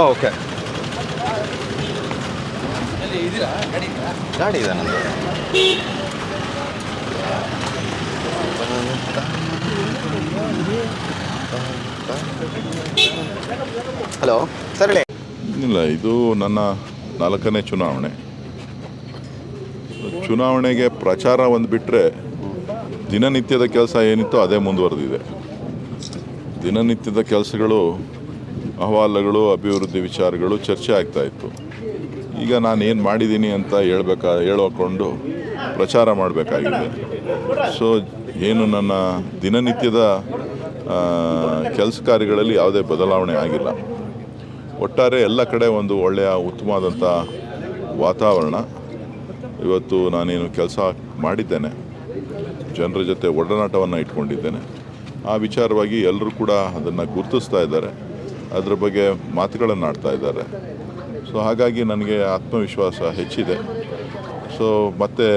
Okay ಗಾಡಿ ಇದೆ ನಂದು ಹಲೋ ಸರ್ ಹೇಳಿ. ಇಲ್ಲ ಇದು ನನ್ನ ನಾಲ್ಕನೇ ಚುನಾವಣೆ. ಚುನಾವಣೆಗೆ ಪ್ರಚಾರ ಒಂದು ಬಿಟ್ಟರೆ ದಿನನಿತ್ಯದ ಕೆಲಸ ಏನಿತ್ತೋ ಅದೇ ಮುಂದುವರೆದಿದೆ. ದಿನನಿತ್ಯದ ಕೆಲಸಗಳು ಅಹವಾಲುಗಳು, ಅಭಿವೃದ್ಧಿ ವಿಚಾರಗಳು ಚರ್ಚೆ ಆಗ್ತಾ ಇತ್ತು. ಈಗ ನಾನು ಏನು ಮಾಡಿದ್ದೀನಿ ಅಂತ ಹೇಳ್ಬೇಕಾ, ಹೇಳೋಕೊಂಡು ಪ್ರಚಾರ ಮಾಡಬೇಕಾಗಿದೆ. ಸೊ ಏನು ನನ್ನ ದಿನನಿತ್ಯದ ಕೆಲಸ ಕಾರ್ಯಗಳಲ್ಲಿ ಯಾವುದೇ ಬದಲಾವಣೆ ಆಗಿಲ್ಲ. ಒಟ್ಟಾರೆ ಎಲ್ಲ ಕಡೆ ಒಂದು ಒಳ್ಳೆಯ ಉತ್ತಮವಾದಂಥ ವಾತಾವರಣ. ಇವತ್ತು ನಾನೇನು ಕೆಲಸ ಮಾಡಿದ್ದೇನೆ. ಜನರ ಜೊತೆ ಒಡನಾಟವನ್ನು ಇಟ್ಕೊಂಡಿದ್ದೇನೆ. ಆ ವಿಚಾರವಾಗಿ ಎಲ್ಲರೂ ಕೂಡ ಅದನ್ನು ಗುರುತಿಸ್ತಾ ಇದ್ದಾರೆ. ಅದರ ಬಗ್ಗೆ ಮಾತುಗಳನ್ನು ಆಡ್ತಾ ಇದ್ದಾರೆ. ಸೊ ಹಾಗಾಗಿ ನನಗೆ ಆತ್ಮವಿಶ್ವಾಸ ಹೆಚ್ಚಿದೆ. ಸೊ ಮತ್ತೆ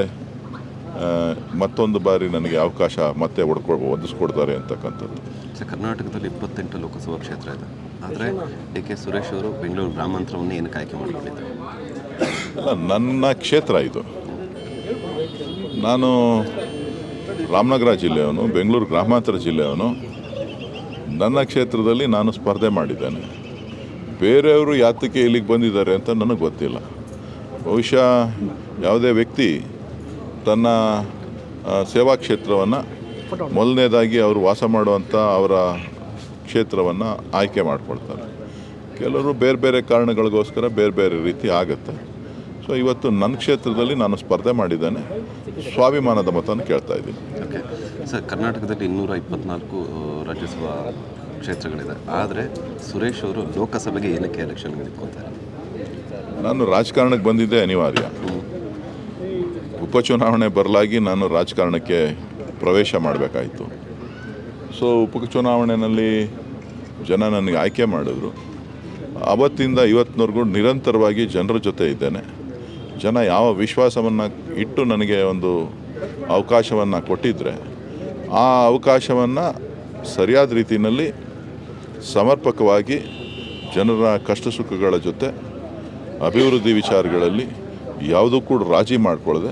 ಮತ್ತೊಂದು ಬಾರಿ ನನಗೆ ಅವಕಾಶ ಮತ್ತೆ ಒಡ್ಕೊ ಒದಿಸ್ಕೊಡ್ತಾರೆ ಅಂತಕ್ಕಂಥದ್ದು. ಕರ್ನಾಟಕದಲ್ಲಿ ಇಪ್ಪತ್ತೆಂಟು ಲೋಕಸಭಾ ಕ್ಷೇತ್ರ ಇದೆ. ಆದರೆ ಡಿ ಕೆ ಸುರೇಶ್ ಅವರು ಬೆಂಗಳೂರು ಗ್ರಾಮಾಂತರವನ್ನು ಏನಕ್ಕೆ ಆಯ್ಕೆ ಮಾಡಿಕೊಂಡಿದ್ದಾರೆ? ಅಲ್ಲ ನನ್ನ ಕ್ಷೇತ್ರ ಇದು. ನಾನು ರಾಮನಗರ ಜಿಲ್ಲೆಯವನು ಬೆಂಗಳೂರು ಗ್ರಾಮಾಂತರ ಜಿಲ್ಲೆಯವನು. ನನ್ನ ಕ್ಷೇತ್ರದಲ್ಲಿ ನಾನು ಸ್ಪರ್ಧೆ ಮಾಡಿದ್ದೇನೆ. ಬೇರೆಯವರು ಯಾತಕ್ಕೆ ಇಲ್ಲಿಗೆ ಬಂದಿದ್ದಾರೆ ಅಂತ ನನಗೆ ಗೊತ್ತಿಲ್ಲ. ಬಹುಶಃ ಯಾವುದೇ ವ್ಯಕ್ತಿ ತನ್ನ ಸೇವಾ ಕ್ಷೇತ್ರವನ್ನು ಮೊದಲನೇದಾಗಿ ಅವರು ವಾಸ ಮಾಡುವಂಥ ಅವರ ಕ್ಷೇತ್ರವನ್ನು ಆಯ್ಕೆ ಮಾಡಿಕೊಳ್ತಾರೆ. ಕೆಲವರು ಬೇರೆ ಬೇರೆ ಕಾರಣಗಳಿಗೋಸ್ಕರ ಬೇರೆ ಬೇರೆ ರೀತಿ ಆಗುತ್ತೆ. ಸೊ ಇವತ್ತು ನನ್ನ ಕ್ಷೇತ್ರದಲ್ಲಿ ನಾನು ಸ್ಪರ್ಧೆ ಮಾಡಿದ್ದೇನೆ. ಸ್ವಾಭಿಮಾನದ ಮತವನ್ನು ಕೇಳ್ತಾ ಇದ್ದೀನಿ. ಸರ್, ಕರ್ನಾಟಕದಲ್ಲಿ ಇನ್ನೂರ ಇಪ್ಪತ್ನಾಲ್ಕು ರಾಜ್ಯಸಭಾ ಕ್ಷೇತ್ರಗಳಿದೆ. ಆದರೆ ಸುರೇಶ್ ಅವರು ಲೋಕಸಭೆಗೆ ಏನಕ್ಕೆ ಎಲೆಕ್ಷನ್ಗೆ ನಿಂತ್ಕೊತಾರೆ? ನಾನು ರಾಜಕಾರಣಕ್ಕೆ ಬಂದಿದ್ದೆ ಅನಿವಾರ್ಯ. ಉಪಚುನಾವಣೆ ಬರಲಾಗಿ ನಾನು ರಾಜಕಾರಣಕ್ಕೆ ಪ್ರವೇಶ ಮಾಡಬೇಕಾಯಿತು. ಸೊ ಉಪಚುನಾವಣೆಯಲ್ಲಿ ಜನ ನನಗೆ ಆಯ್ಕೆ ಮಾಡಿದ್ರು. ಅವತ್ತಿಂದ ಇವತ್ತಿನವರೆಗೂ ನಿರಂತರವಾಗಿ ಜನರ ಜೊತೆ ಇದ್ದೇನೆ. ಜನ ಯಾವ ವಿಶ್ವಾಸವನ್ನು ಇಟ್ಟು ನನಗೆ ಒಂದು ಅವಕಾಶವನ್ನು ಕೊಟ್ಟಿದ್ದರೆ ಆ ಅವಕಾಶವನ್ನು ಸರಿಯಾದ ರೀತಿಯಲ್ಲಿ ಸಮರ್ಪಕವಾಗಿ ಜನರ ಕಷ್ಟ ಸುಖಗಳ ಜೊತೆ ಅಭಿವೃದ್ಧಿ ವಿಚಾರಗಳಲ್ಲಿ ಯಾವುದೂ ಕೂಡ ರಾಜಿ ಮಾಡಿಕೊಳ್ಳದೆ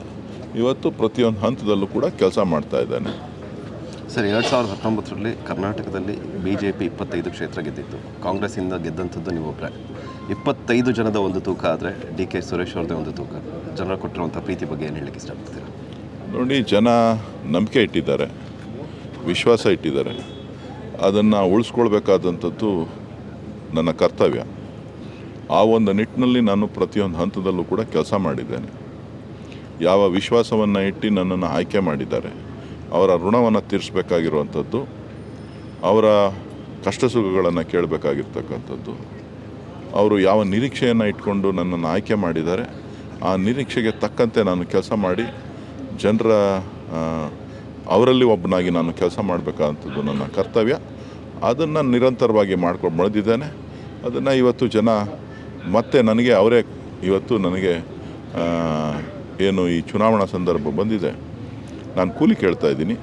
ಇವತ್ತು ಪ್ರತಿಯೊಂದು ಹಂತದಲ್ಲೂ ಕೂಡ ಕೆಲಸ ಮಾಡ್ತಾ ಇದ್ದಾನೆ. ಸರ್ ಎರಡು ಸಾವಿರದ ಹತ್ತೊಂಬತ್ತರಲ್ಲಿ ಕರ್ನಾಟಕದಲ್ಲಿ ಬಿ ಜೆ ಪಿ ಇಪ್ಪತ್ತೈದು ಕ್ಷೇತ್ರ ಗೆದ್ದಿತ್ತು. ಕಾಂಗ್ರೆಸ್ಸಿಂದ ಗೆದ್ದಂಥದ್ದು ನೀವು ಒಬ್ಬರೇ ಇಪ್ಪತ್ತೈದು ಜನದ ಒಂದು ತೂಕ ಆದರೆ ಡಿ ಕೆ ಸುರೇಶ್ ಅವ್ರದ್ದೇ ಒಂದು ತೂಕ. ಜನರು ಕೊಟ್ಟಿರುವಂಥ ಪ್ರೀತಿ ಬಗ್ಗೆ ಏನು ಹೇಳಕ್ಕೆ ಇಷ್ಟಪಡ್ತೀರಾ? ನೋಡಿ ಜನ ನಂಬಿಕೆ ಇಟ್ಟಿದ್ದಾರೆ. ವಿಶ್ವಾಸ ಇಟ್ಟಿದ್ದಾರೆ. ಅದನ್ನು ಉಳಿಸ್ಕೊಳ್ಬೇಕಾದಂಥದ್ದು ನನ್ನ ಕರ್ತವ್ಯ. ಆ ಒಂದು ನಿಟ್ಟಿನಲ್ಲಿ ನಾನು ಪ್ರತಿಯೊಂದು ಹಂತದಲ್ಲೂ ಕೂಡ ಕೆಲಸ ಮಾಡಿದ್ದೇನೆ. ಯಾವ ವಿಶ್ವಾಸವನ್ನು ಇಟ್ಟು ನನ್ನನ್ನು ಆಯ್ಕೆ ಮಾಡಿದ್ದಾರೆ. ಅವರ ಋಣವನ್ನು ತೀರಿಸಬೇಕಾಗಿರುವಂಥದ್ದು. ಅವರ ಕಷ್ಟ ಸುಖಗಳನ್ನು ಕೇಳಬೇಕಾಗಿರ್ತಕ್ಕಂಥದ್ದು. ಅವರು ಯಾವ ನಿರೀಕ್ಷೆಯನ್ನು ಇಟ್ಕೊಂಡು ನನ್ನನ್ನು ಆಯ್ಕೆ ಮಾಡಿದ್ದಾರೆ. ಆ ನಿರೀಕ್ಷೆಗೆ ತಕ್ಕಂತೆ ನಾನು ಕೆಲಸ ಮಾಡಿ ಜನರ ಅವರಲ್ಲಿ ಒಬ್ಬನಾಗಿ ನಾನು ಕೆಲಸ ಮಾಡಬೇಕಾದಂಥದ್ದು ನನ್ನ ಕರ್ತವ್ಯ. ಅದನ್ನು ನಿರಂತರವಾಗಿ ಮಾಡ್ಕೊಂಡು ಬೆಳೆದಿದ್ದೇನೆ. ಅದನ್ನು ಇವತ್ತು ಜನ ಮತ್ತೆ ನನಗೆ ಅವರೇ ಇವತ್ತು ನನಗೆ ಏನು ಈ ಚುನಾವಣಾ ಸಂದರ್ಭ ಬಂದಿದೆ. ನಾನು ಕೂಲಿ ಕೇಳ್ತಾ ಇದ್ದೀನಿ.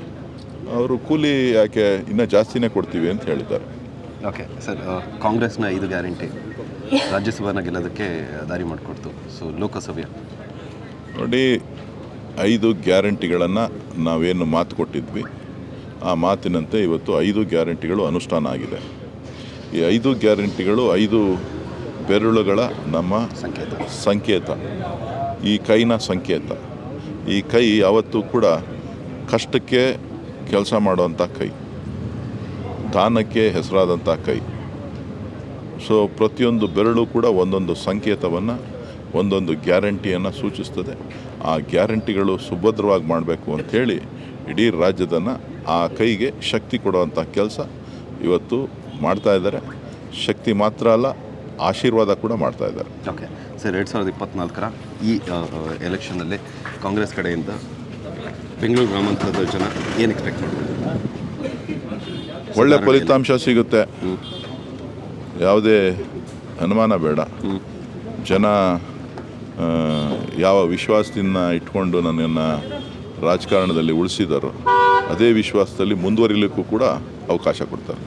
ಅವರು ಕೂಲಿ ಯಾಕೆ ಇನ್ನೂ ಜಾಸ್ತಿನೇ ಕೊಡ್ತೀವಿ ಅಂತ ಹೇಳಿದ್ದಾರೆ. ಓಕೆ ಸರ್ ಕಾಂಗ್ರೆಸ್ನ ಐದು ಗ್ಯಾರಂಟಿ ರಾಜ್ಯಸಭಾನ ಗೆಲ್ಲೋದಕ್ಕೆ ದಾರಿ ಮಾಡಿಕೊಡ್ತು ಸೊ ಲೋಕಸಭೆ. ನೋಡಿ ಐದು ಗ್ಯಾರಂಟಿಗಳನ್ನು ನಾವೇನು ಮಾತು ಕೊಟ್ಟಿದ್ವಿ. ಆ ಮಾತಿನಂತೆ ಇವತ್ತು ಐದು ಗ್ಯಾರಂಟಿಗಳು ಅನುಷ್ಠಾನ ಆಗಿದೆ. ಈ ಐದು ಗ್ಯಾರಂಟಿಗಳು ಐದು ಬೆರಳುಗಳ ನಮ್ಮ ಸಂಕೇತ. ಸಂಕೇತ. ಈ ಕೈನ ಸಂಕೇತ. ಈ ಕೈ ಯಾವತ್ತೂ ಕೂಡ ಕಷ್ಟಕ್ಕೆ ಕೆಲಸ ಮಾಡುವಂಥ ಕೈ. ದಾನಕ್ಕೆ ಹೆಸರಾದಂಥ ಕೈ. ಸೊ ಪ್ರತಿಯೊಂದು ಬೆರಳು ಕೂಡ ಒಂದೊಂದು ಸಂಕೇತವನ್ನು ಒಂದೊಂದು ಗ್ಯಾರಂಟಿಯನ್ನು ಸೂಚಿಸ್ತದೆ. ಆ ಗ್ಯಾರಂಟಿಗಳು ಸುಭದ್ರವಾಗಿ ಮಾಡಬೇಕು ಅಂಥೇಳಿ ಇಡೀ ರಾಜ್ಯದನ್ನು ಆ ಕೈಗೆ ಶಕ್ತಿ ಕೊಡುವಂಥ ಕೆಲಸ ಇವತ್ತು ಮಾಡ್ತಾ ಇದ್ದಾರೆ. ಶಕ್ತಿ ಮಾತ್ರ ಅಲ್ಲ ಆಶೀರ್ವಾದ ಕೂಡ ಮಾಡ್ತಾ ಇದ್ದಾರೆ. ಓಕೆ. ಸರ್ ಎರಡು ಸಾವಿರದ ಇಪ್ಪತ್ನಾಲ್ಕರ ಈ ಎಲೆಕ್ಷನಲ್ಲಿ ಕಾಂಗ್ರೆಸ್ ಕಡೆಯಿಂದ ಬೆಂಗಳೂರು ಗ್ರಾಮಾಂತರದ ಜನ ಏನು ಎಕ್ಸ್ಪೆಕ್ಟ್ ಮಾಡ್ತಾರೆ? ಒಳ್ಳೆ ಫಲಿತಾಂಶ ಸಿಗುತ್ತೆ. ಯಾವುದೇ ಅನುಮಾನ ಬೇಡ. ಜನ ಯಾವ ವಿಶ್ವಾಸದಿಂದ ಇಟ್ಕೊಂಡು ನನ್ನನ್ನು ರಾಜಕಾರಣದಲ್ಲಿ ಉಳಿಸಿದಾರೋ ಅದೇ ವಿಶ್ವಾಸದಲ್ಲಿ ಮುಂದುವರಿಲಿಕ್ಕೂ ಕೂಡ ಅವಕಾಶ ಕೊಡ್ತಾರೆ.